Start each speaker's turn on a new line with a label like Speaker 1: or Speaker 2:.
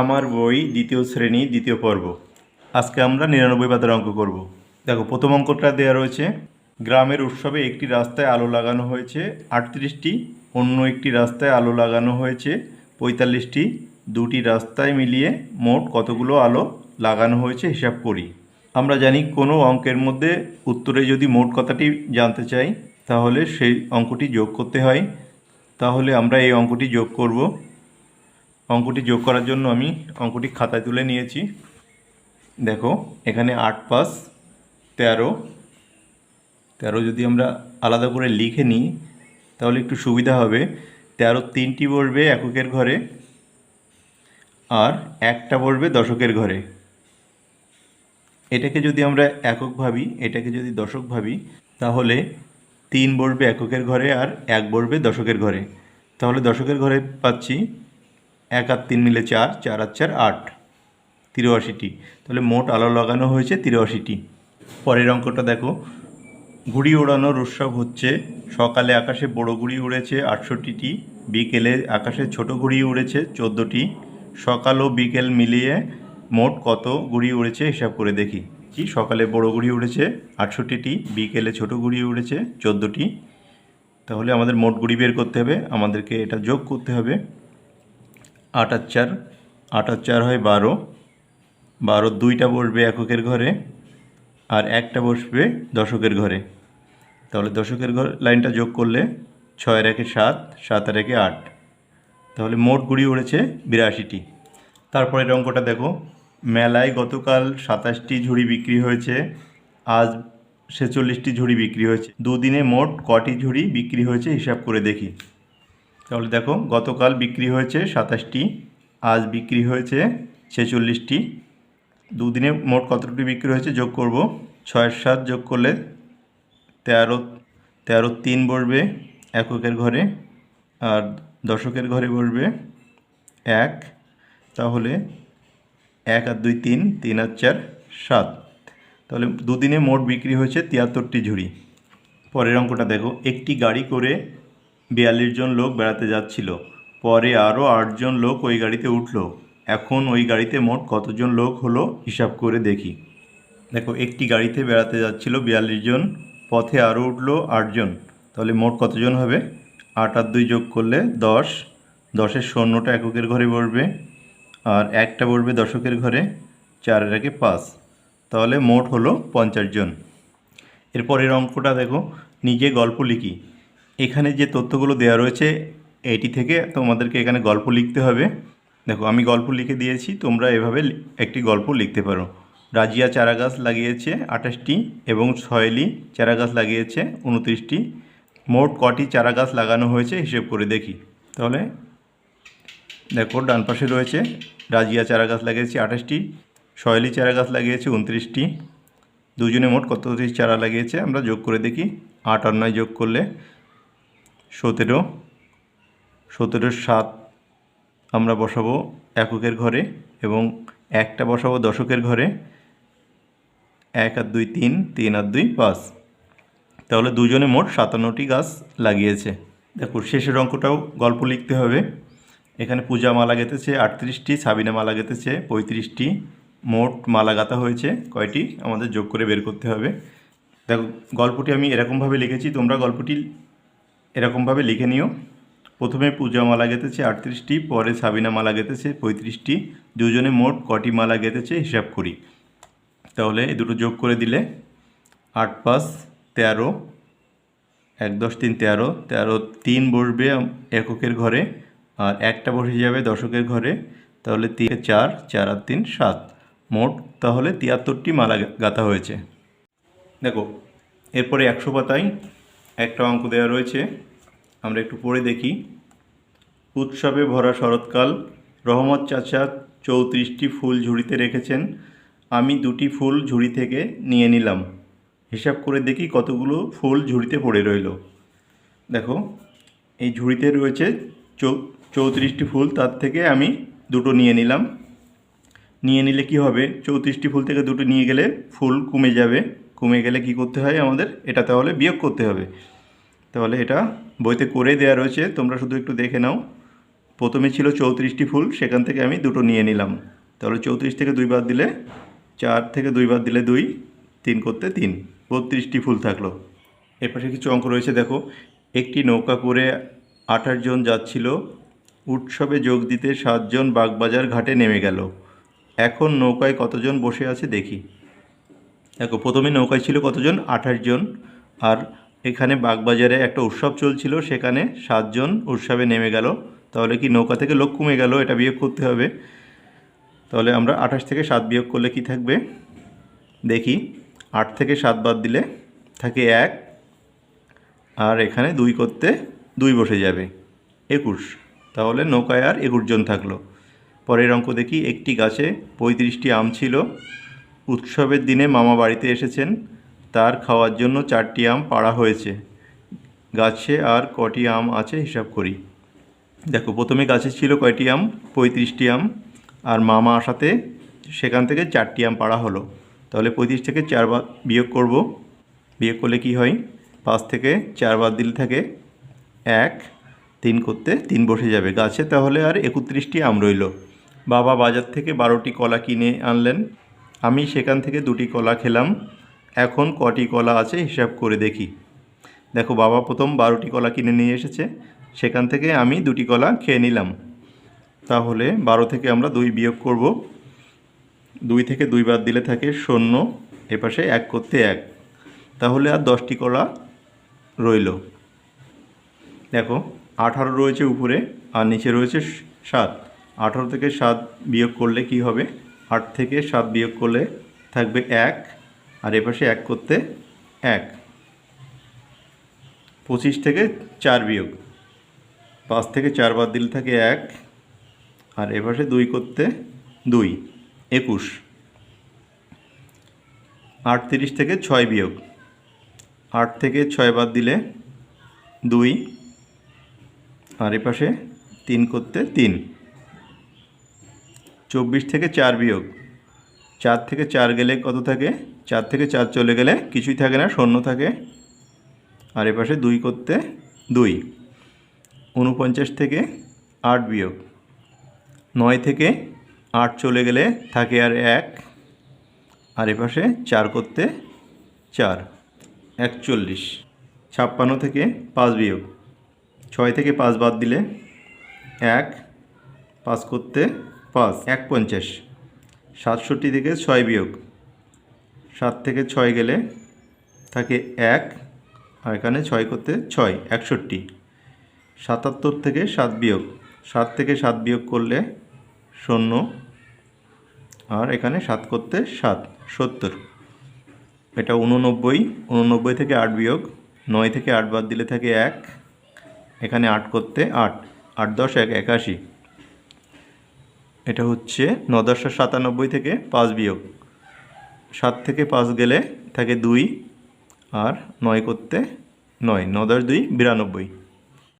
Speaker 1: আমার বই দ্বিতীয় শ্রেণি, দ্বিতীয় পর্ব। আজকে আমরা নিরানব্বই পাতার অঙ্ক করব। দেখো, প্রথম অঙ্কটা দেওয়া রয়েছে। গ্রামের উৎসবে একটি রাস্তায় আলো লাগানো হয়েছে, আটত্রিশটি, অন্য একটি রাস্তায় আলো লাগানো হয়েছে, পঁয়তাল্লিশটি, দুটি রাস্তায় মিলিয়ে মোট কতগুলো আলো লাগানো হয়েছে হিসাব করি। আমরা জানি কোনো অঙ্কের মধ্যে উত্তরে যদি মোট কথাটি জানতে চাই, তাহলে সেই অঙ্কটি যোগ করতে হয়। তাহলে আমরা এই অঙ্কটি যোগ করব। অঙ্কটি যোগ করার জন্য আমি অঙ্কটি খাতায় তুলে নিয়েছি। দেখো, এখানে আট পাঁচ তেরো। তেরো যদি আমরা আলাদা করে লিখে নিই, তাহলে একটু সুবিধা হবে। তেরো তিনটি বসবে এককের ঘরে, আর একটা বসবে দশকের ঘরে। এটাকে যদি আমরা একক ভাবি, এটাকে যদি দশক ভাবি, তাহলে তিন বসবে এককের ঘরে আর এক বসবে দশকের ঘরে। তাহলে দশকের ঘরে পাচ্ছি এক আর তিন মিলে চার চার আর চার আট। তিরাশিটি। তাহলে মোট আলো লাগানো হয়েছে তিরাশিটি। পরের অঙ্কটা দেখো। ঘুড়ি ওড়ানোর উৎসব হচ্ছে, সকালে আকাশে বড় ঘুড়ি উড়েছে আটষট্টিটি, বিকেলে আকাশে ছোট ঘুড়ি উড়েছে চোদ্দোটি। সকাল ও বিকেল মিলিয়ে মোট কত ঘুড়ি উড়েছে হিসাব করে দেখি। কি? সকালে বড় ঘুড়ি উড়েছে আটষট্টিটি, বিকেলে ছোট ঘুড়ি উড়েছে চোদ্দোটি। তাহলে আমাদের মোট ঘুড়ি বের করতে হবে। আমাদেরকে এটা যোগ করতে হবে। আট আর চার, আট আর চার হয় বারো। বারো দুইটা বসবে এককের ঘরে আর একটা বসবে দশকের ঘরে। তাহলে দশকের ঘর লাইনটা যোগ করলে ছয় রেখে সাত সাত আর একে আট। তাহলে মোট গুড়ি উড়েছে বিরাশিটি। তারপরের অঙ্কটা দেখো। মেলায় গতকাল সাতাশটি ঝুড়ি বিক্রি হয়েছে, আজ ছেচল্লিশটি ঝুড়ি বিক্রি হয়েছে। দুদিনে মোট কটি ঝুড়ি বিক্রি হয়েছে হিসাব করে দেখি। তাহলে দেখো, গতকাল বিক্রি হয়েছে সাতাশটি, আজ বিক্রি হয়েছে ছেচল্লিশটি। দুদিনে মোট কতটি বিক্রি হয়েছে যোগ করব? ছয়ের সাত যোগ করলে তেরো তেরো তিন বসবে এককের ঘরে, আর দশকের ঘরে বসবে এক। তাহলে এক আর দুই তিন তিন আর চার, সাত। তাহলে দুদিনে মোট বিক্রি হয়েছে তিয়াত্তরটি ঝুড়ি। পরের অঙ্কটা দেখো, একটি গাড়ি করে বিয়াল্লিশ জন লোক বেড়াতে যাচ্ছিল। পরে আরও আটজন লোক ওই গাড়িতে উঠল। এখন ওই গাড়িতে মোট কতজন লোক হলো হিসাব করে দেখি। দেখো, একটি গাড়িতে বেড়াতে যাচ্ছিল বিয়াল্লিশ জন, পথে আরও উঠল আটজন তাহলে মোট কতজন হবে? আট আর দুই যোগ করলে দশ। দশের শূন্যটা এককের ঘরে বসবে। আর একটা বসবে দশকের ঘরে, চারের একে পাঁচ। তাহলে মোট হলো পঞ্চাশ জন। এরপরের অঙ্কটা দেখো, নিজে গল্প লিখি। এখানে যে তথ্যগুলো দেওয়া রয়েছে, এটি থেকে তোমাদেরকে এখানে গল্প লিখতে হবে। দেখো, আমি গল্প লিখে দিয়েছি, তোমরা এভাবে একটি গল্প লিখতে পারো। রাজিয়া চারা গাছ লাগিয়েছে আঠাশটি এবং সয়েলি চারা গাছ লাগিয়েছে উনত্রিশটি। মোট কটি চারা গাছ লাগানো হয়েছে, হিসেব করে দেখি। তাহলে, দেখো, ডান পাশে রয়েছে, রাজিয়া চারা গাছ লাগিয়েছে আঠাশটি, সয়েলি চারা গাছ লাগিয়েছে উনত্রিশটি। দুজনে মোট কতটি চারা লাগিয়েছে, আমরা যোগ করে দেখি। আট আর নয় যোগ করলে সতেরো। সতেরোর সাত আমরা বসাবো এককের ঘরে এবং একটা বসাবো দশকের ঘরে। এক আর দুই তিন তিন আর দুই পাঁচ। তাহলে দুজনে মোট সাতান্নটি গাছ লাগিয়েছে। দেখো, শেষের অঙ্কটাও গল্প লিখতে হবে। এখানে পূজা মালা গেঁথেছে, আটত্রিশটি সাবিনা মালা গেঁথেছে, পঁয়ত্রিশটি। মোট মালা গাঁথা হয়েছে, কয়টি? আমাদের যোগ করে বের করতে হবে। দেখো, গল্পটি আমি এরকমভাবে লিখেছি, তোমরা গল্পটি এরকমভাবে লিখে নিও। প্রথমে পূজা মালা গেঁথেছে আটত্রিশটি, পরে সাবিনা মালা গেঁথেছে পঁয়ত্রিশটি, দুজনে মোট কটি মালা গেঁথেছে হিসাব করি। তাহলে এই দুটো যোগ করে দিলে আট পাঁচ তেরো, এক দশ তিন তেরো তেরো তিন বসবে এককের ঘরে আর একটা বসে যাবে দশকের ঘরে। তাহলে তিন, চার চার আর তিন, সাত। মোট তাহলে তিয়াত্তরটি মালা গাঁথা হয়েছে। দেখো, এরপরে একশো পাতায় একটা অঙ্ক দেওয়া রয়েছে। আমরা একটু পড়ে দেখি। উৎসবে ভরা শরৎকাল, রহমত চাচা চৌত্রিশটি ফুল ঝুড়িতে রেখেছেন, আমি দুটি ফুল ঝুড়ি থেকে নিয়ে নিলাম। হিসাব করে দেখি কতগুলো ফুল ঝুড়িতে পড়ে রইল। দেখো, এই ঝুড়িতে রয়েছে চৌত্রিশটি ফুল, তার থেকে আমি দুটো নিয়ে নিলাম। নিয়ে নিলে কি হবে? চৌত্রিশটি ফুল থেকে দুটো নিয়ে গেলে ফুল কমে যাবে। কমে গেলে কি করতে হয় আমাদের? এটা তাহলে বিয়োগ করতে হবে। তাহলে এটা বইতে করে দেওয়া রয়েছে। তোমরা শুধু একটু দেখে নাও। প্রথমে ছিল চৌত্রিশটি ফুল, সেখান থেকে আমি দুটো নিয়ে নিলাম। তাহলে চৌত্রিশ থেকে দুই বাদ দিলে চার থেকে দুই বাদ দিলে দুই, তিন করতে তিন। বত্রিশটি ফুল থাকল। এপাশে কিছু অঙ্ক রয়েছে, দেখো। একটি নৌকা করে আঠাশ জন যাচ্ছিল। উৎসবে যোগ দিতে সাতজন বাগবাজার ঘাটে নেমে গেল। এখন নৌকায় কতজন বসে আছে দেখি। দেখো, প্রথমে নৌকায় ছিল কতজন? আঠাশ জন। আর এখানে বাগবাজারে একটা উৎসব চলছিল, সেখানে সাতজন উৎসবে নেমে গেল। তাহলে কি নৌকা থেকে লোক কমে গেল? এটা বিয়োগ করতে হবে। তাহলে আমরা আঠাশ থেকে সাত বিয়োগ করলে কি থাকবে? দেখি, আট থেকে সাত বাদ দিলে থাকে এক, আর এখানে দুই করতে দুই বসে যাবে। একুশ। তাহলে নৌকায় আর একুশ জন থাকল। পরের অঙ্ক দেখি, একটি গাছে পঁয়ত্রিশটি আম ছিল। উৎসবের দিনে মামা বাড়িতে এসেছেন। তার খাওয়ার জন্য চারটি আম পাড়া হয়েছে। গাছে আর কটি আম আছে, হিসাব করি। দেখো, প্রথমে গাছে ছিল কয়টি আম? পঁয়ত্রিশটি আম। আর মামা আসাতে সেখান থেকে চারটি আম পাড়া হলো। তাহলে পঁয়ত্রিশ থেকে চার বাদ বিয়োগ করব। বিয়োগ করলে কি হয়? পাঁচ থেকে চার বাদ দিলে থাকে এক। তিন করতে তিন বসে যাবে। গাছে তাহলে আর একত্রিশটি আম রইল। বাবা বাজার থেকে বারোটি কলা কিনে আনলেন। আমি সেখান থেকে দুটি কলা খেলাম। এখন কটি কলা আছে হিসাব করে দেখি। দেখো বাবা প্রথম বারোটি কলা কিনে নিয়ে এসেছে, সেখান থেকে আমি দুটি কলা খেয়ে নিলাম। তাহলে বারো থেকে আমরা দুই বিয়োগ করব। দুই থেকে দুই বাদ দিলে থাকে শূন্য এপাশে এক করতে এক। তাহলে আর দশটি কলা রইল। দেখো, আঠারো রয়েছে উপরে আর নিচে রয়েছে সাত। আঠারো থেকে সাত বিয়োগ করলে কি হবে? আট থেকে সাত বিয়োগ করলে থাকবে এক। আর এপাশে এক করতে এক। পঁচিশ থেকে চার বিয়োগ। পাঁচ থেকে চার বাদ দিলে থাকে এক। আর এপাশে দুই করতে দুই, একুশ। আটত্রিশ থেকে ছয় বিয়োগ। আট থেকে ছয় বাদ দিলে দুই। আর এপাশে তিন করতে তিন। চব্বিশ থেকে চার বিয়োগ। চার থেকে চার গেলে কত থাকে? চার থেকে চার চলে গেলে কিছুই থাকে না, শূন্য থাকে। আর এপাশে দুই করতে দুই। উনপঞ্চাশ থেকে আট বিয়োগ। নয় থেকে আট চলে গেলে থাকে আর এক। আর এপাশে চার করতে চার। একচল্লিশ। ছাপ্পান্ন থেকে পাঁচ বিয়োগ। ছয় থেকে পাঁচ বাদ দিলে এক। পাঁচ করতে পাঁচ। এক পঞ্চাশ সাতষট্টি থেকে ছয় বিয়োগ। সাত থেকে ছয় গেলে থাকে এক, আর এখানে ছয় করতে ছয়, একষট্টি। সাতাত্তর থেকে সাত বিয়োগ। সাত থেকে সাত বিয়োগ করলে শূন্য, আর এখানে সাত করতে সাত, সত্তর। এটা উননব্বই উননব্বই থেকে আট বিয়োগ। নয় থেকে আট বাদ দিলে থাকে এক, এখানে আট করতে আট আট দশ এক একাশি। এটা হচ্ছে ন দশশো সাতানব্বই থেকে পাঁচ বিয়োগ। সাত থেকে পাঁচ গেলে থাকে দুই আর নয় করতে নয় ন দশ দুই বিরানব্বই।